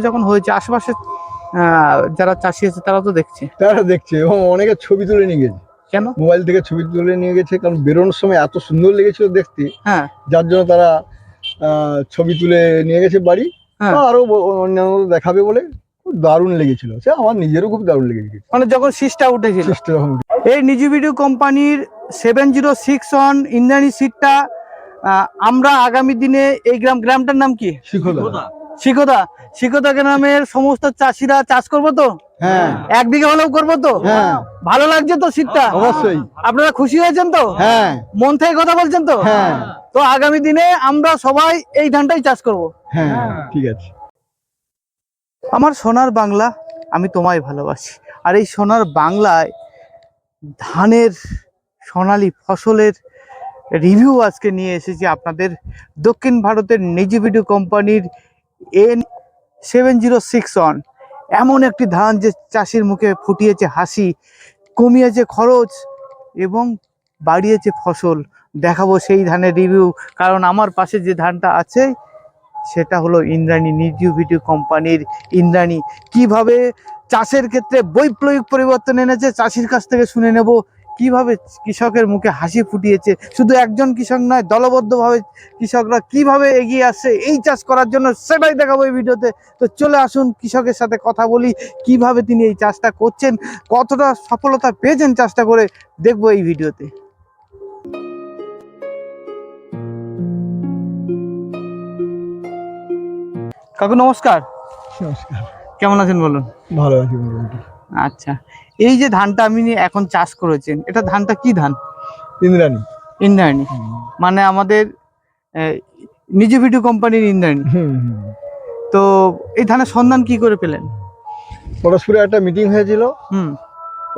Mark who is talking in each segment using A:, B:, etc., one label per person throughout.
A: যখন হয়েছে আশেপাশে আহ, যারা চাষি আছে তারা তো দেখছে।
B: তারা দেখছে এবং অনেকে ছবি তুলে নিয়ে গেছে।
A: কেন?
B: মোবাইল থেকে ছবি তুলে নিয়ে গেছে কারণ বেরোনোর সময় এত সুন্দর লেগেছিল দেখতে।
A: হ্যাঁ।
B: যার জন্য তারা আহ, ছবি তুলে নিয়ে গেছে বাড়ি।
A: হ্যাঁ।
B: আরও অন্যান্য দেখাবে বলে খুব দারুণ লেগেছিল। সে আমার নিজেরও খুব দারুণ লেগেছে।
A: মানে যখন সিস্টা উঠেছিল। এই নিজি ভিডিও কোম্পানির seven zero six one Indrani সিটটা আমরা আগামী দিনে এই গ্রাম গ্রামটার নাম কি?
B: শিখোদা।
A: শিকোদা শিকোদা গ্রামের সমস্ত চাষিরা চাষ করব তো?
B: হ্যাঁ।
A: এক বিঘা হলেও করব তো?
B: হ্যাঁ।
A: ভালো লাগছে তো শীতটা?
B: অবশ্যই।
A: আপনারা খুশি হয়েছেন তো?
B: হ্যাঁ।
A: মন থেকে কথা বলছেন তো?
B: হ্যাঁ।
A: তো আগামী দিনে আমরা সবাই এই ধানটাই চাষ করব।
B: হ্যাঁ ঠিক আছে।
A: আমার সোনার বাংলা আমি তোমায় ভালোবাসি। আর এই সোনার বাংলায় ধানের সোনালী ফসলের রিভিউ আজকে নিয়ে এসেছি আপনাদের। দক্ষিণ ভারতের নিজিভিডিও কোম্পানির N seven zero six one এমন একটি ধান যে চাষির মুখে ফুটিয়েছে হাসি, কমিয়েছে খরচ এবং বাড়িয়েছে ফসল। দেখাবো সেই ধানের রিভিউ কারণ আমার পাশে যে ধানটা আছে, সেটা হলো ইন্দ্রাণী ভিডিও কোম্পানির ইন্দ্রাণী। কীভাবে চাষের ক্ষেত্রে বৈপ্লবিক পরিবর্তন এনেছে, চাষির কাছ থেকে শুনে নেব। কীভাবে কৃষকের মুখে হাসি ফুটিয়েছে? শুধু একজন কৃষক নয় দলবদ্ধভাবে কৃষকরা কীভাবে এগিয়ে আসছে এই চাষ করার জন্য সেটাই দেখাবো এই ভিডিওতে। তো চলে আসুন কৃষকের সাথে কথা বলি কীভাবে তিনি এই চাষটা করছেন কতটা সফলতা পেয়েছেন চাষটা করে দেখব এই ভিডিওতে। কাকু নমস্কার।
B: নমস্কার।
A: কেমন আছেন বলুন?
B: ভালো আছি
A: আচ্ছা। এই যে ধানটা আপনি এখন চাষ করেছেন এটা ধানটা কি ধান?
B: ইন্দ্রাণী।
A: ইন্দ্রায়ণী মানে আমাদের নিজ ভিডিও কোম্পানির
B: হুম
A: তো এই ধানের সন্ধান কি করে পেলেন?
B: পরস্পরে একটা মিটিং হয়েছিল।
A: হুম।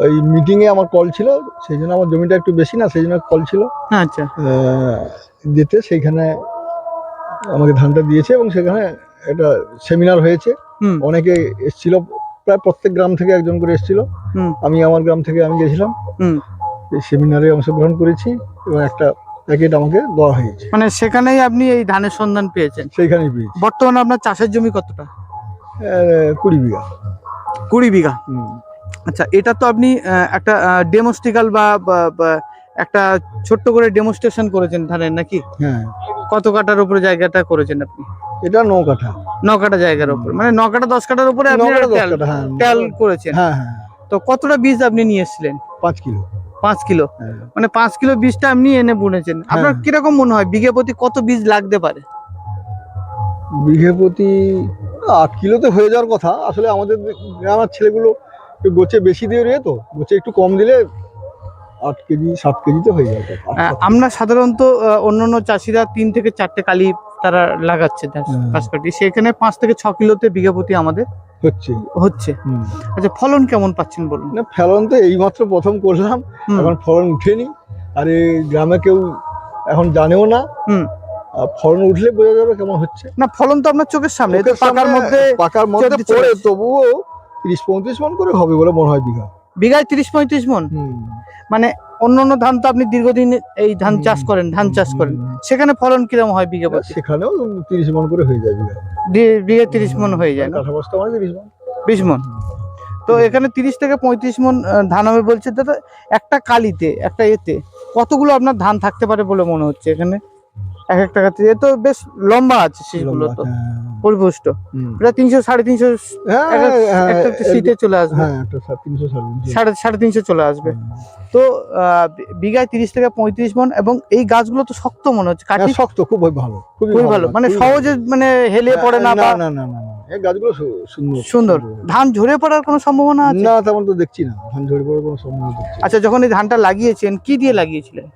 B: ওই মিটিং এ আমার কল ছিল সেই জন্য আমার জমিটা একটু বেশি না সেই জন্য কল ছিল।
A: আচ্ছা।
B: দিতে সেইখানে আমাকে ধানটা দিয়েছে এবং সেখানে একটা সেমিনার হয়েছে। অনেকে এসেছিল প্রায় প্রত্যেক গ্রাম থেকে একজন করে এসেছিল। আমি আমার গ্রাম থেকে আমি গেছিলাম।
A: হুম।
B: এই সেমিনারে অংশগ্রহণ করেছি এবং একটা প্যাকেট আমাকে দেওয়া হয়েছে।
A: মানে সেখানেই আপনি এই ধানের সন্ধান পেয়েছেন?
B: সেইখানেই পেয়েছি।
A: বর্তমানে আপনার চাষের জমি কতটা?
B: কুড়ি বিঘা।
A: কুড়ি বিঘা?
B: হুম।
A: আচ্ছা এটা তো আপনি একটা ডেমোস্টিক্যাল বা একটা ছোট্ট করে ডেমোস্ট্রেশন করেছেন ধানের নাকি?
B: হ্যাঁ।
A: কত কাটার উপরে জায়গাটা করেছেন আপনি?
B: এটা নৌ কাঠা
A: ন জায়গার উপর। মানে ন কাটা দশ কাটার উপরে আপনি
B: হ্যাঁ।
A: ট্যাল করেছেন।
B: হ্যাঁ হ্যাঁ।
A: তো কতটা বীজ আপনি নিয়ে এসেছিলেন?
B: পাঁচ কিলো।
A: পাঁচ কিলো।
B: হ্যাঁ।
A: মানে পাঁচ কিলো বীজটা আপনি এনে বুনেছেন। আপনার
B: হ্যাঁ।
A: কীরকম মনে হয় বিঘে প্রতি কত বীজ লাগতে পারে?
B: বিঘে প্রতি আট কিলোতে হয়ে যাওয়ার কথা। আসলে আমাদের গ্রামের ছেলেগুলো একটু গোছে বেশি দিয়ে রে তো। গোছে একটু কম দিলে আট কেজি সাত কেজিতে হয়ে যাবে।
A: আমরা সাধারণত অন্যান্য চাষিরা তিন থেকে চারটে কালি তারা লাগাচ্ছে কাটি সেখানে পাঁচ থেকে ছ কিলোতে বিঘা প্রতি আমাদের
B: হচ্ছে।
A: হচ্ছে। আচ্ছা ফলন কেমন পাচ্ছেন বলুন?
B: না ফলন তো এইমাত্র প্রথম করলাম এখন ফলন উঠেনি। আর এই গ্রামে কেউ এখন জানেও না।
A: হুম।
B: ফলন উঠলে বোঝা যাবে কেমন হচ্ছে।
A: না ফলন তো আপনার চোখের সামনে পাকার মধ্যে
B: পাকার মধ্যে পড়ে তবুও তিরিশ পঁয়ত্রিশ মন করে হবে বলে মনে হয় বিঘা।
A: বিঘায় তিরিশ পঁয়ত্রিশ মন? মানে অন্য অন্য ধান তো আপনি দীর্ঘদিন এই ধান চাষ করেন ধান চাষ করেন। সেখানে ফলন কীরকম হয় বিঘে প্রতি?
B: সেখানেও তিরিশ মন করে হয়ে যায় বিঘা।
A: তিরিশ মন হয়ে যায় না?
B: বস্তা মানে তিরিশ মন।
A: বিশ মন। তো এখানে তিরিশ থেকে পঁয়ত্রিশ মন ধান হবে বলছে দাদা একটা কালিতে একটা এতে কতগুলো আপনার ধান থাকতে পারে বলে মনে হচ্ছে এখানে? এক একটা কাতে এ তো বেশ লম্বা আছে শীষগুলো তো। পরিপুষ্ট। প্রায় তিনশো সাড়ে তিনশো
B: হ্যাঁ,
A: এক-
B: হ্যাঁ,
A: সিটে চলে আসবে।
B: হ্যাঁ সাড়ে সাড়ে তিনশো।
A: চলে আসবে। তো বিঘায় তিরিশ থেকে পঁয়ত্রিশ মন এবং এই গাছগুলো তো শক্ত মনে হচ্ছে। কাটি
B: হ্যাঁ, শক্ত খুব ভালো
A: খুবই ভালো মানে
B: খুবই
A: সহজে মানে হেলে পড়ে না
B: না
A: বা
B: না না না না। এই গাছগুলো সুন্দর
A: সুন্দর। ধান ঝরে পড়ার কোনো সম্ভাবনা আছে?
B: না তেমন তো দেখছি না। ধান ঝরে পড়ার কোনো সম্ভাবনা দেখছি না।
A: আচ্ছা যখন এই ধানটা লাগিয়েছেন কি দিয়ে লাগিয়েছিলেন?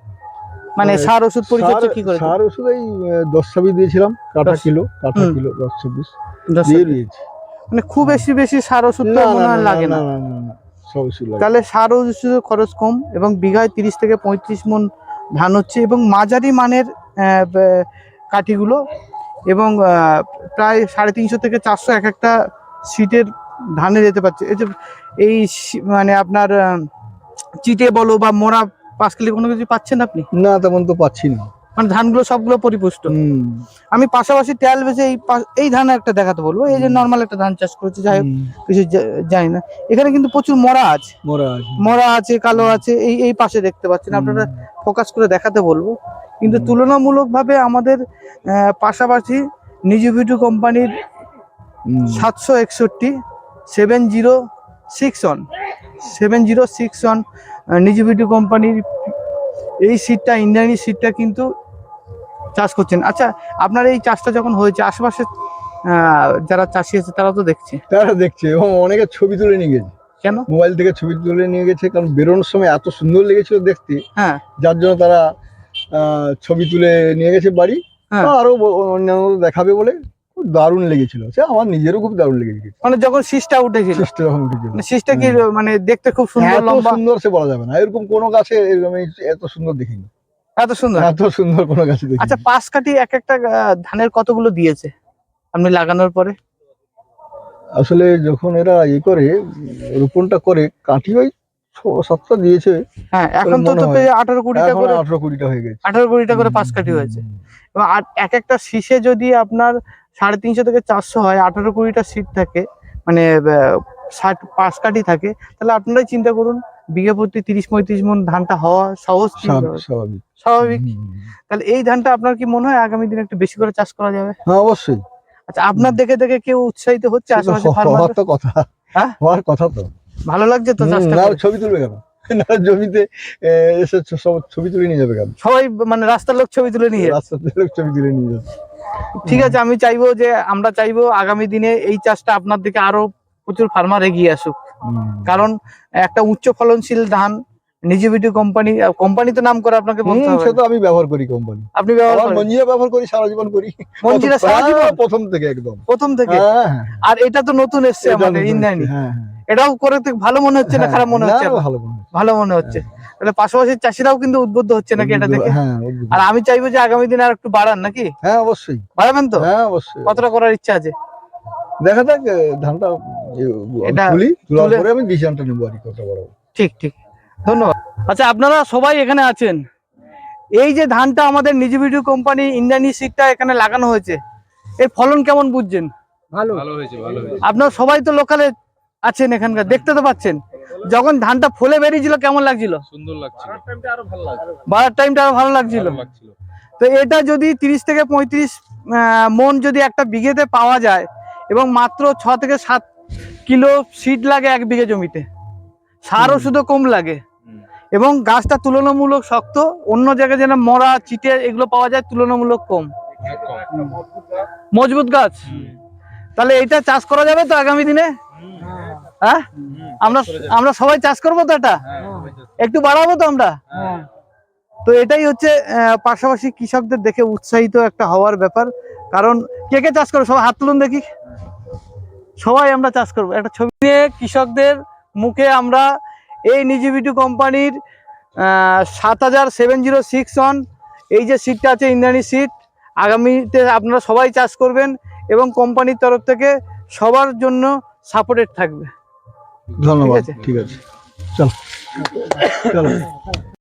A: মানে সার ওষুধ পরিচর্যা কি করে?
B: সার ওষুধ এই দশ ছাব্বিশ দিয়েছিলাম
A: দশ-
B: কিলো
A: হুম।
B: কিলো দশ ছাব্বিশ। দিয়ে দিয়েছি।
A: মানে খুব বেশি বেশি সার ওষুধ তো মনে হয় লাগে
B: না। ওষুধ
A: তাহলে সার ওষুধের খরচ কম এবং বিঘায় তিরিশ থেকে পঁয়ত্রিশ মন ধান হচ্ছে এবং মাঝারি মানের কাঠিগুলো এবং প্রায় সাড়ে তিনশো থেকে চারশো এক একটা সিটের ধানে যেতে পারছে। এই যে এই মানে আপনার চিটে বলো বা মোড়া পাঁচ কিলো কোনো কিছু পাচ্ছেন আপনি?
B: না তেমন তো পাচ্ছি না।
A: মানে ধানগুলো সবগুলো পরিপুষ্ট? আমি পাশাপাশি তেল বেছে এই এই ধান একটা দেখাতে বলব। এই যে নর্মাল একটা ধান চাষ করেছে যাই হোক কিছু জানি না। এখানে কিন্তু প্রচুর মরা আছে।
B: মরা আছে।
A: মরা আছে কালো আছে এই এই পাশে দেখতে পাচ্ছেন। আপনারা ফোকাস করে দেখাতে বলব। কিন্তু তুলনামূলকভাবে আমাদের পাশাপাশি নিজিভিটু কোম্পানির সাতশো একষট্টি seven zero six one seven zero six one Nuziveedu কোম্পানির এই সিটটা ইন্ডিয়ানি সিটটা কিন্তু চাষ করছেন। আচ্ছা আপনার এই চাষটা যখন হয়েছে আশেপাশে যারা চাষি আছে তারা তো দেখছে।
B: তারা দেখছে এবং অনেকে ছবি তুলে নিয়ে গেছে।
A: কেন?
B: মোবাইল থেকে ছবি তুলে নিয়ে গেছে কারণ বেরোনোর সময় এত সুন্দর লেগেছিল দেখতে।
A: হ্যাঁ।
B: যার জন্য তারা ছবি তুলে নিয়ে গেছে বাড়ি।
A: হ্যাঁ।
B: আরও অন্যান্য দেখাবে বলে দারুণ লেগেছিল। সে আমার নিজেরও খুব দারুণ লেগেছে
A: মানে যখন শীষটা উঠেছিল।
B: চেষ্টা যখন উঠেছিল।
A: মানে শীষটা কি মানে দেখতে খুব সুন্দর লম্বা?
B: সুন্দর সে বলা যাবে না। এরকম কোনো গাছে এরকম এত সুন্দর দেখিনি।
A: এত সুন্দর?
B: এত সুন্দর কোনো গাছে দেখিনি।
A: আচ্ছা পাঁচ কাঠি এক একটা ধানের কতগুলো দিয়েছে? আপনি লাগানোর পরে?
B: আসলে যখন এরা ইয়ে করে রোপণটা করে কাঠি ওই সাতটা দিয়েছে।
A: হ্যাঁ এখন তো
B: মনে
A: তো আঠারো কুড়িটা করে
B: আঠারো কুড়িটা হয়ে গেছে।
A: আঠারো কুড়িটা করে পাঁচ কাঠি হয়েছে। এবং আর এক একটা শীষে যদি আপনার সাড়ে তিনশো থেকে চারশো হয় আঠারো কুড়িটা সিট থাকে মানে ষাট পাঁচ কাঠি থাকে তাহলে আপনারাই চিন্তা করুন বিঘে প্রতি তিরিশ পঁয়ত্রিশ মন ধানটা হওয়া সহজ
B: স্বাভাবিক স্বাভাবিক।
A: তাহলে এই ধানটা আপনার কি মনে হয় আগামী দিনে একটু বেশি করে চাষ করা যাবে?
B: হ্যাঁ অবশ্যই।
A: আচ্ছা আপনার দেখে দেখে কেউ উৎসাহিত হচ্ছে আশেপাশে
B: কথা।
A: হ্যাঁ?
B: কথা তো।
A: ভালো লাগছে তো?
B: ছবি তুলবে কেন? না জমিতে এসে সব ছবি তুলে নিয়ে যাবে
A: সবাই মানে রাস্তার লোক ছবি তুলে নিয়ে
B: রাস্তাতে লোক ছবি তুলে নিয়ে যাবে
A: ঠিক আছে আমি চাইব যে আমরা চাইব আগামী দিনে এই চাষটা আপনার দিকে আরও প্রচুর ফার্মার এগিয়ে আসুক। কারণ একটা উচ্চ ফলনশীল ধান নিজিবিটি কোম্পানি কোম্পানি তো নাম করে আপনাকে বলতে হবে।
B: সে তো আমি ব্যবহার করি কোম্পানি
A: আপনি ব্যবহার করেন?
B: মঞ্জিয়া ব্যবহার করি সারা জীবন করি।
A: মঞ্জিরা
B: প্রথম-
A: সারা জীবন?
B: হ্যাঁ, প্রথম থেকে একদম।
A: প্রথম থেকে?
B: হ্যাঁ, হ্যাঁ।
A: আর এটা তো নতুন এসছে আমাদের ইন্দ্রাণী।
B: হ্যাঁ, হ্যাঁ।
A: এটাও করে ভালো মনে হচ্ছে না
B: হ্যাঁ,
A: খারাপ মনে হচ্ছে?
B: ভালো মনে হচ্ছে।
A: ভালো মনে হচ্ছে। তাহলে পাশাপাশি চাষিরাও কিন্তু উদ্বুদ্ধ হচ্ছে নাকি এটা দেখে?
B: হ্যাঁ
A: আর আমি চাইব যে আগামী দিনে আর একটু বাড়ান নাকি?
B: হ্যাঁ অবশ্যই।
A: বাড়াবেন তো?
B: হ্যাঁ অবশ্যই।
A: কতটা করার ইচ্ছা আছে?
B: দেখা যাক ধানটা তুলি তোলার পরে আমি ডিসিশনটা নেব আর কত বড়
A: ঠিক ঠিক। ধন্যবাদ। আচ্ছা আপনারা সবাই এখানে আছেন। এই যে ধানটা আমাদের নিজিবিডি কোম্পানি ইন্দ্রাণী সিটটা এখানে লাগানো হয়েছে এর ফলন কেমন বুঝছেন?
C: ভালো ভালো হয়েছে ভালো হয়েছে।
A: আপনারা সবাই তো লোকালে আছেন এখানকার দেখতে তো পাচ্ছেন। যখন ধানটা ফুলে বেরিয়েছিল কেমন লাগছিল?
C: সুন্দর লাগছিল। আরও ভালো লাগছিল।
A: বাড়ার টাইমটা আরও ভালো লাগছিল। তো এটা যদি তিরিশ থেকে পঁয়ত্রিশ মন যদি একটা বিঘেতে পাওয়া যায় এবং মাত্র ছ থেকে সাত কিলো সিড লাগে এক বিঘে জমিতে সার। ওষুধও কম লাগে। এবং গাছটা তুলনামূলক শক্ত অন্য জায়গায় যেন মরা চিটে এগুলো পাওয়া যায় তুলনামূলক কম। মজবুত গাছ। তাহলে এটা চাষ করা যাবে তো আগামী দিনে? হ্যাঁ? আমরা আমরা সবাই চাষ করব তো এটা? একটু বাড়াবো তো আমরা? তো এটাই হচ্ছে পাশাপাশি কৃষকদের দেখে উৎসাহিত একটা হওয়ার ব্যাপার। কারণ কে কে চাষ করো? সবাই হাত তুলুন দেখি। সবাই আমরা চাষ করব। একটা ছবি নিয়ে কৃষকদের মুখে আমরা এই নিজিবিটু কোম্পানির সাত হাজার সেভেন জিরো সিক্স ওয়ান এই যে সিটটা আছে ইন্দ্রাণী সিট আগামীতে আপনারা সবাই চাষ করবেন এবং কোম্পানির তরফ থেকে সবার জন্য সাপোর্টেড থাকবে।
B: ধন্যবাদ? ঠিক আছে। চলো। চলো।